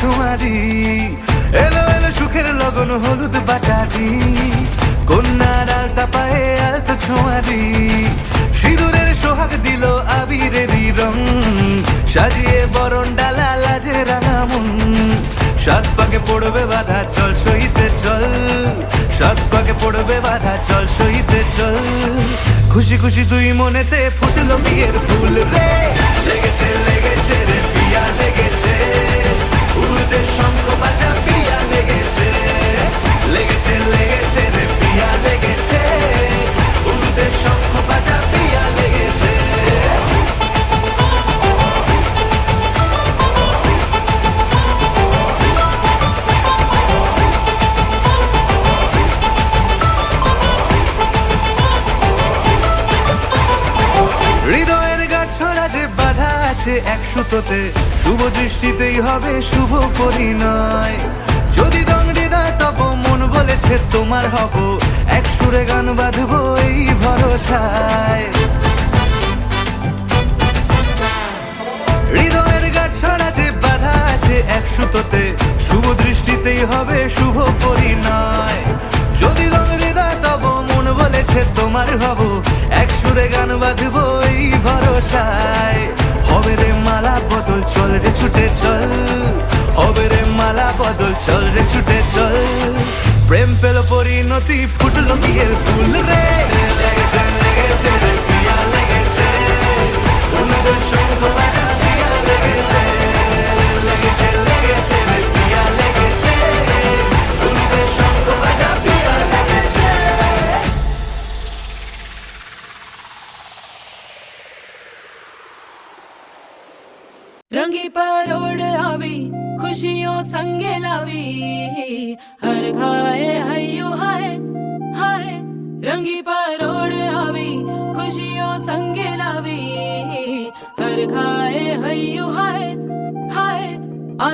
আলতা ছোঁয়া দি এলো এলো সুখের লগন হলুদ বাটা দি কন্যার আলতা পায়ে আলতা ছোঁয়া দি সিঁদুরের সোহাগ দিল আবিরেরই রং। সাজিয়ে বরণ ডালা লাজে রাঙা মন সাত পাকে পড়বে বাধা, চল সইতে চল। সাত পাকে পড়বে বাধা, চল সইতে চল। খুশি খুশি তুই মনেতে ফুটলো বিয়ের ফুল। রে, লেগেছে লেগেছে রে। শঙ্খ বাজা লেগেছে লেগেছে লেগেছে রে পিয়া লেগেছে উলুদের শঙ্খ বাজা আছে এক সুতোতে, শুভ দৃষ্টিতেই হবে শুভ পরিণয়। যদি দং হৃদয় তব মন বলেছে তোমার হব, এক সুরে গান বাঁধবো এই ভরসায়। হৃদয়ের গাছড়া যে বাধা আছে এক সুতোতে, শুভ দৃষ্টিতেই হবে শুভ পরিণয়। যদি হৃদয় তব মন বলেছে তোমার হব, এক সুরে গান বাঁধবো এই ভরসায়। হবে রে মালা বদল, চল রে ছুটে চল। হবে রে মালা বদল, চল রে ছুটে চল। প্রেম পেল পরিণতি, ফুটলো বিয়ের ফুল রে। লেগেছে লেগেছে রে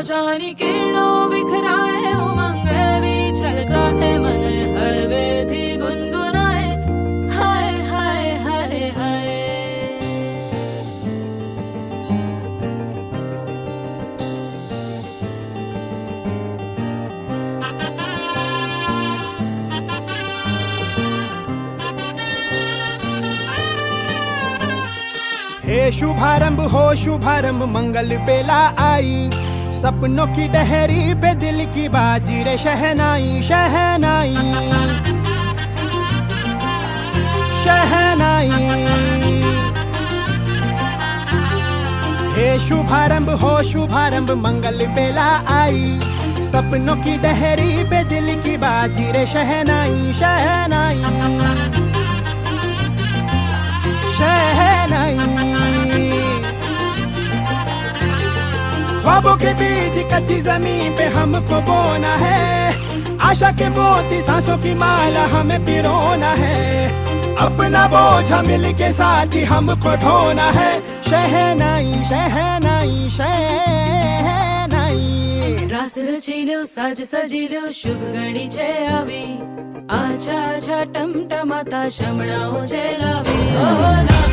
आशारी किरणों बिखराए उमंग भी छलका है मन हड़वे थी गुनगुनाए। हाय हाय हाय हाय। हे शुभारंभ, हो शुभारंभ, मंगल बेला आई। सपनों की डहरी पे दिल की बाजी रे, शहनाई शहनाई। शहनाई। हे शुभारंभ, हो शुभारंभ, मंगल बेला आई। सपनों की डहरी पे दिल की बाजी रे, शहनाई शहनाई। शहनाई ख्वाबों के बीच कच्ची ज़मीन पे हमको बोना है आशा के मोती सांसों की माला हमें पिरोना है अपना बोझा मिल के साथ ही हमको ढोना है शहनाई शहनाई शहनाई रास रचिलो साज सजिलो शुभ घड़ी छे आवी आछा आछा टमटमाता शमणाओ जे लावे ओ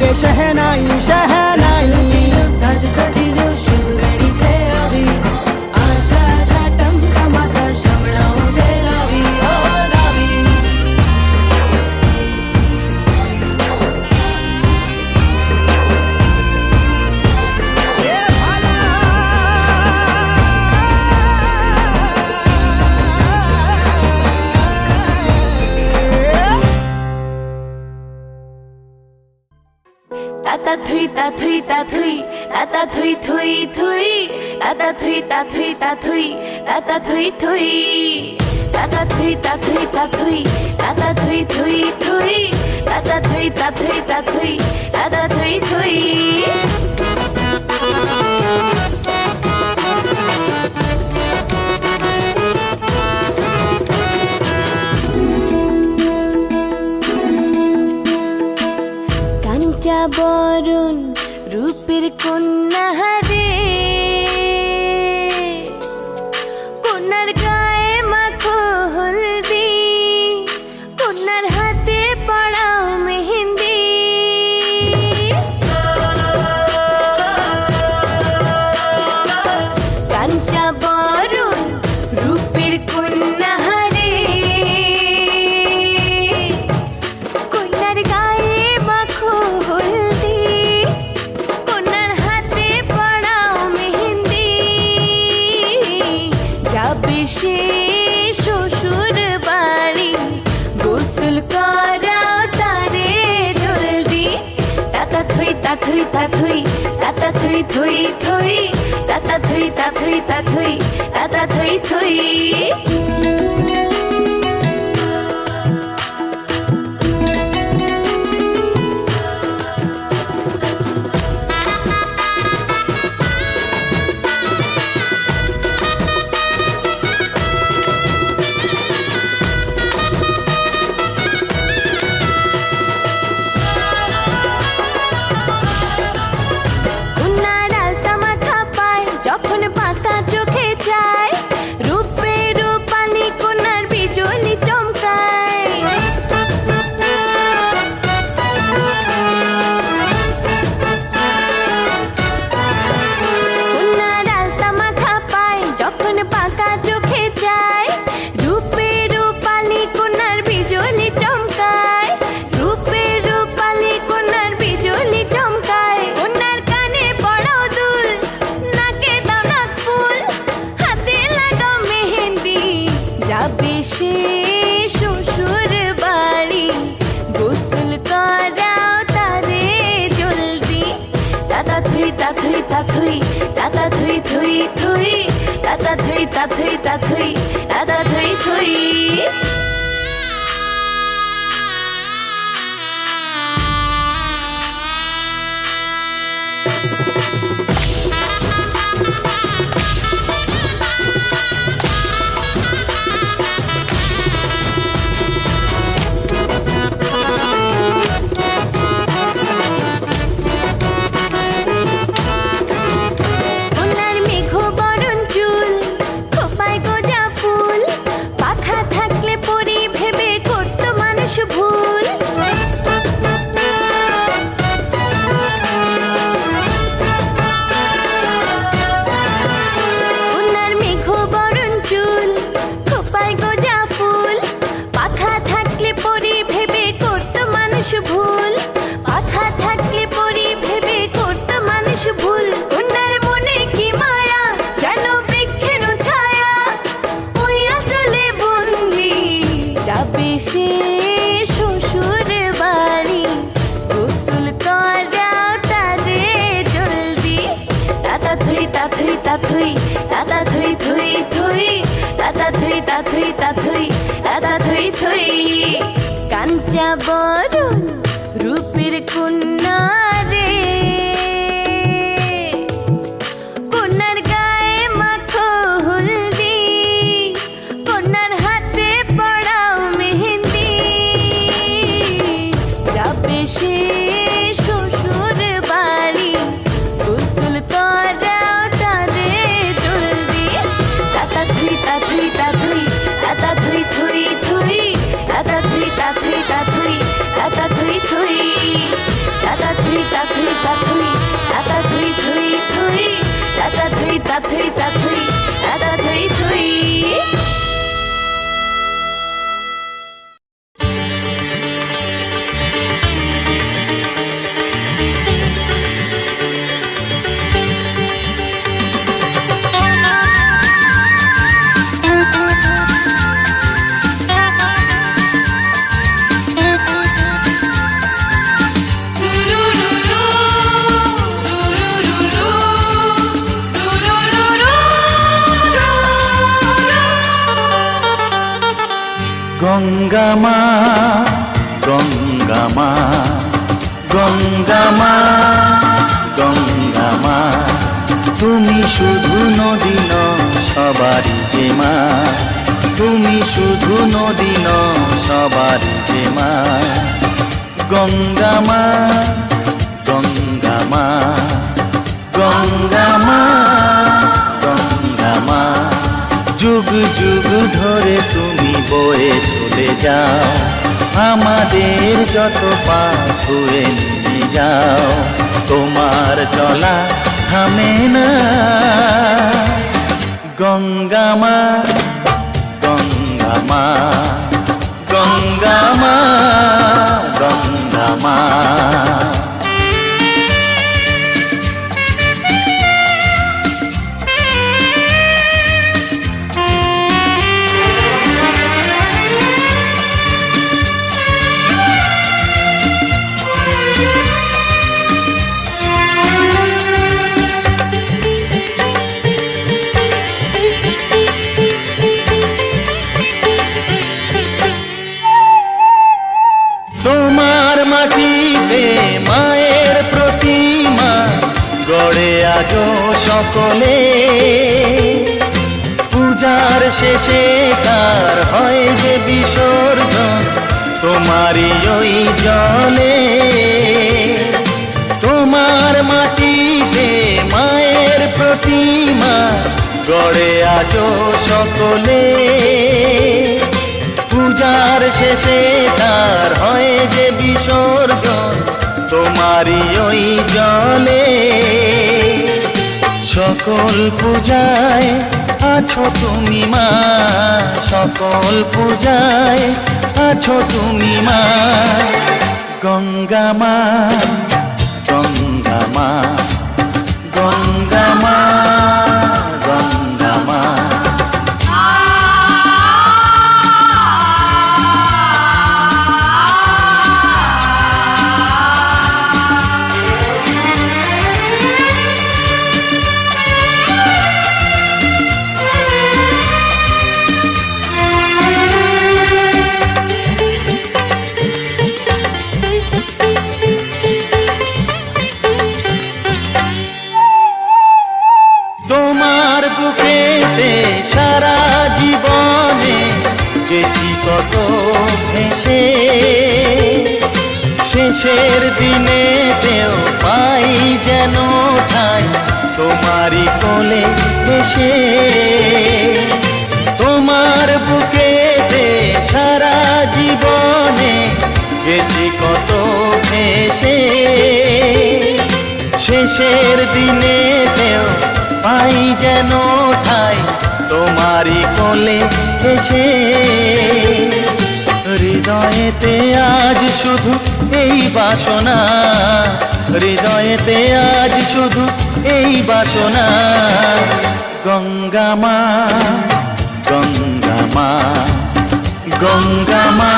রে শহনাই শহনাই। tata thui ta thui ta thui tata thui thui tata thui ta thui ta thui tata thui thui thui tata thui ta thui ta thui tata thui thui Kancha বরণ রূপের কন্যা Bye. থুই থুই তাতা থুই তা থুই তা থুই তাতা থুই থুই bird গঙ্গামা গঙ্গামা গঙ্গামা গঙ্গামা তুমি শুধু নদী ন, সবারই যে মা। তুমি শুধু নদী ন, সবারই যে মা। গঙ্গামা গঙ্গামা গঙ্গামা গঙ্গামা যুগ যুগ ধরে তুমি বয়ে চলে যাও আমাদের যত পাশে নিয়ে যাও। তোমার চলা থামে না। গঙ্গামা গঙ্গামা তোমারই ওই জলে তোমার মাটিতে মায়ের প্রতিমা গড়ে আজো সকলে। পূজার শেষে তার হয় যে বিসর্জন তোমারই ওই জলে। সকল পূজায় আছো তুমি মা সকল পূজায় আছো তুমি মা। গঙ্গা মা গঙ্গা মা গঙ্গা মা। যেন ঠাই তোমারই কোলে এসে। হৃদয়েতে আজ শুধু এই বাসনা, হৃদয়েতে আজ শুধু এই বাসনা। গঙ্গামা গঙ্গামা গঙ্গামা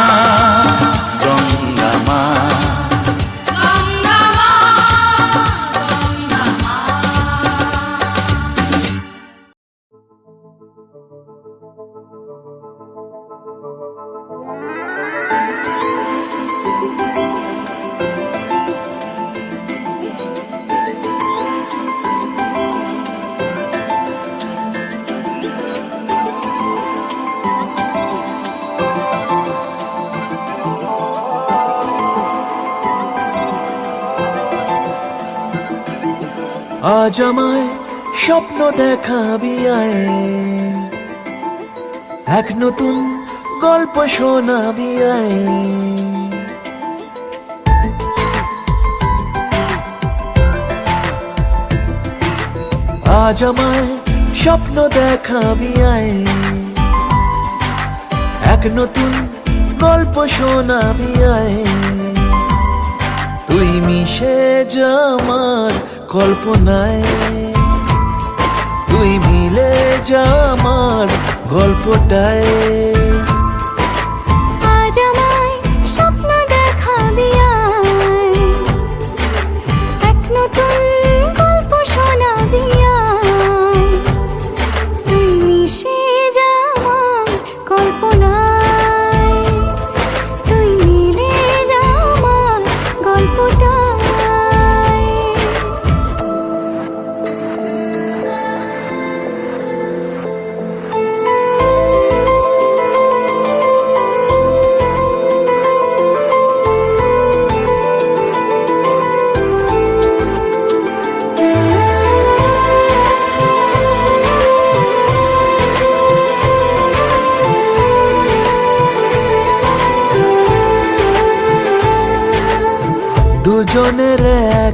আজ আমায় স্বপ্ন দেখাবি আয়। এক নতুন গল্প শোনাবি আয়। আজ আমায় স্বপ্ন দেখাবি আয়। এক নতুন গল্প শোনাবি আয়। তুই মিশে যা আমার কল্পনায়। তুই মিলে যা আমার গল্পটায়।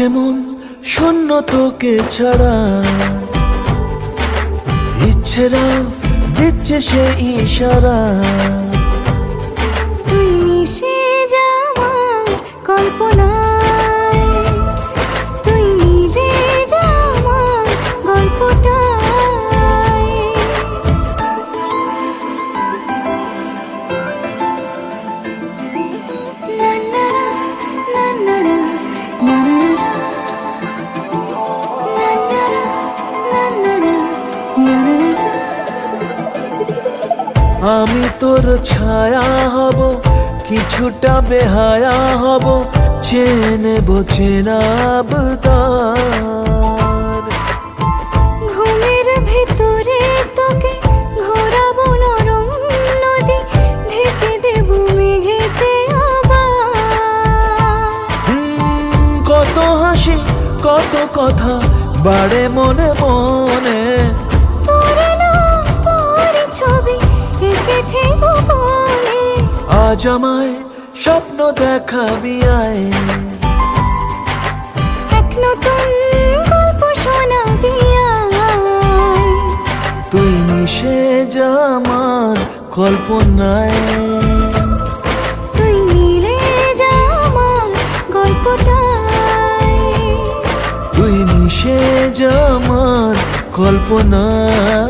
কেমন শূন্য তোকে ছাড়া? ইচ্ছেরা দিচ্ছে সে ইশারা। তুই মিশে যাওয়ার কল্পনায় আমি তোর ছায়া হব কিছুটা বেহায়া হব চেনে চেনাব তার ঘুমের ভেতরে তোকে ঘোরাবো নরম নদী ঢেকে দেব মেঘেতে কত হাসি কত কথা বাড়ে মনে মনে। আজ আমায় স্বপ্ন দেখাবি আয়। এক নতুন গল্প শোনাবি তুই মিশে যা আমার কল্পনায়। তুই মিলে যা আমার গল্পটায়। তুই মিশে যা আমার কল্পনায়।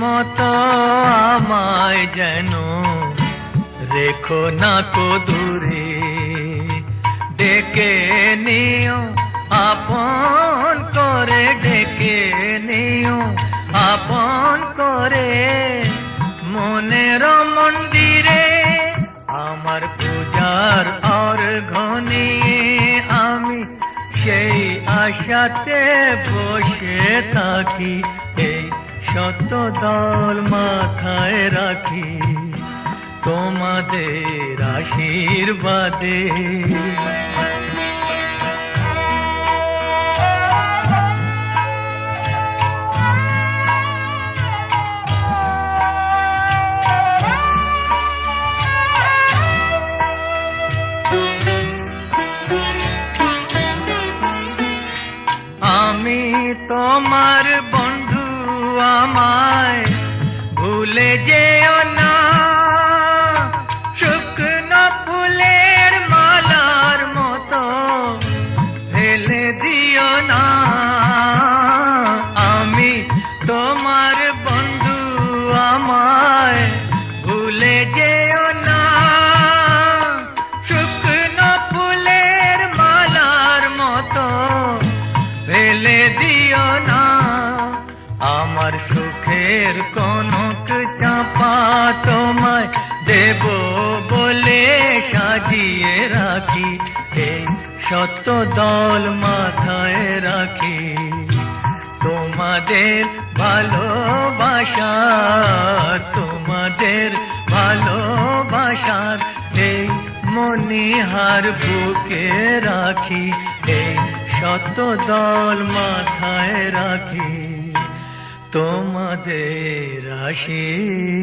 মতো আমায় যেন রেখো না কো দূরে। ডেকে নিও, আপন করে ডেকে নিও, আপন করে মনের মন্দিরে। আমার পূজার আর ঘনিয়ে আমি সেই আশাতে বসে থাকি। শত দল মাথায় রাখি তোমাদের আশীর্বাদে। আমি তোমার আমায় ভুলে যেও শুকনো ফুলের মালার মতো ফেলে দিও না। আমি তোমার বন্ধু, আমায় ভুলে যেও সুখের কনক চাপা তোমায় দেব বলে সাজিয়ে রাখি। এই শত দল মাথায় রাখি। তোমাদের ভালোবাসা, তোমাদের ভালোবাসার এই মনিহার বুকে রাখি। এই শত দল মাথায় রাখি। তোমাদের আশীর্বাদে।